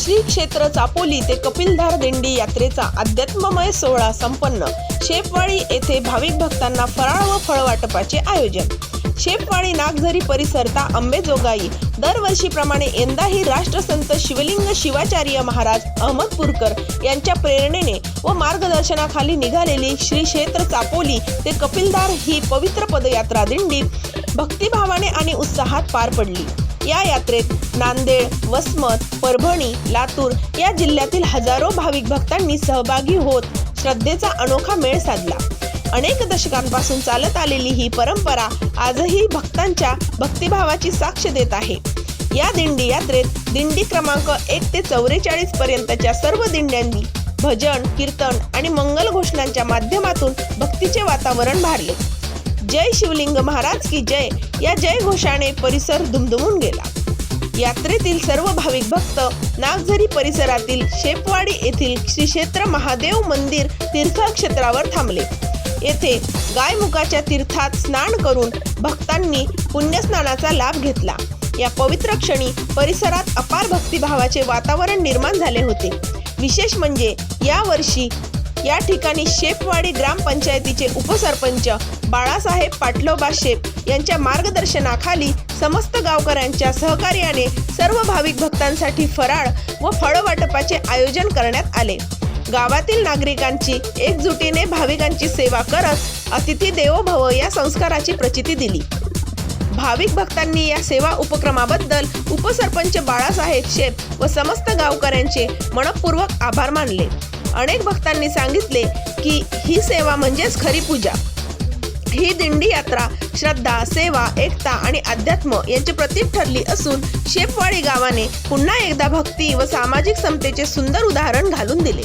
श्री क्षेत्र चापोली ते कपिलधार दिंडी यात्रेचा अध्यात्ममय सोहळा संपन्न. शेपवाडी येथे भाविक भक्तांना फराळ व फळ वाटपाचे आयोजन. शेपवाडी नागझरी परिसरता अंबेजोगाई दरवर्षीप्रमाणे यंदाही राष्ट्रसंत शिवलिंग शिवाचार्य महाराज अहमदपूरकर यांच्या प्रेरणेने व मार्गदर्शनाखाली निघालेली श्री क्षेत्र चापोली ते कपिलधार ही पवित्र पदयात्रा दिंडी भक्तिभावाने आणि उत्साहात पार पडली. या यात्रेत नांदेड वसमत परभणी लातूर या जिल्ह्यातील हजारो भाविक भक्तांनी सहभागी होत श्रद्धेचा अनोखा मेळ साधला. अनेक दशकांपासून चालत आलेली ही परंपरा आजही भक्तांच्या भक्तिभावाची साक्ष देत आहे. या दिंडी यात्रेत दिंडी क्रमांक एक ते चौवेचाळीस पर्यंतच्या सर्व दिंड्यांनी भजन कीर्तन आणि मंगल घोषणांच्या माध्यमातून भक्तीचे वातावरण भारले. जय शिवलिंग महाराज की जय. या जय घोषाने परिसर दुमदुमून गेला. यात्रेतील सर्व भाविक भक्त नागझरी परिसरातील शेपवाडी येथील श्री क्षेत्र महादेव मंदिर तीर्थक्षेत्रावर थांबले. येथे गायमुखाच्या तीर्थात स्नान करून भक्तांनी पुण्यस्नानाचा लाभ घेतला. या पवित्र क्षणी परिसरात अपार भक्तिभावाचे वातावरण निर्माण झाले होते. विशेष म्हणजे या वर्षी या ठिकाणी शेपवाडी ग्रामपंचायतीचे उपसरपंच बाळासाहेब पाटलोबा शेप यांच्या मार्गदर्शनाखाली समस्त गावकऱ्यांच्या सहकार्याने सर्व भाविक भक्तांसाठी फराळ व फळवाटपाचे आयोजन करण्यात आले. गावातील नागरिकांची एकजुटीने भाविकांची सेवा करत अतिथी देवो भव या संस्काराची प्रचिती दिली. भाविक भक्तांनी या सेवा उपक्रमाबद्दल उपसरपंच बाळासाहेब शेप व समस्त गावकऱ्यांचे मनपूर्वक आभार मानले. अनेक भक्तांनी सांगितले की ही सेवा म्हणजेच खरी पूजा. ही दिंडी यात्रा श्रद्धा सेवा एकता आणि अध्यात्म यांचे प्रतीक ठरली असून शेपवाडी गावाने पुन्हा एकदा भक्ती व सामाजिक समतेचे सुंदर उदाहरण घालून दिले.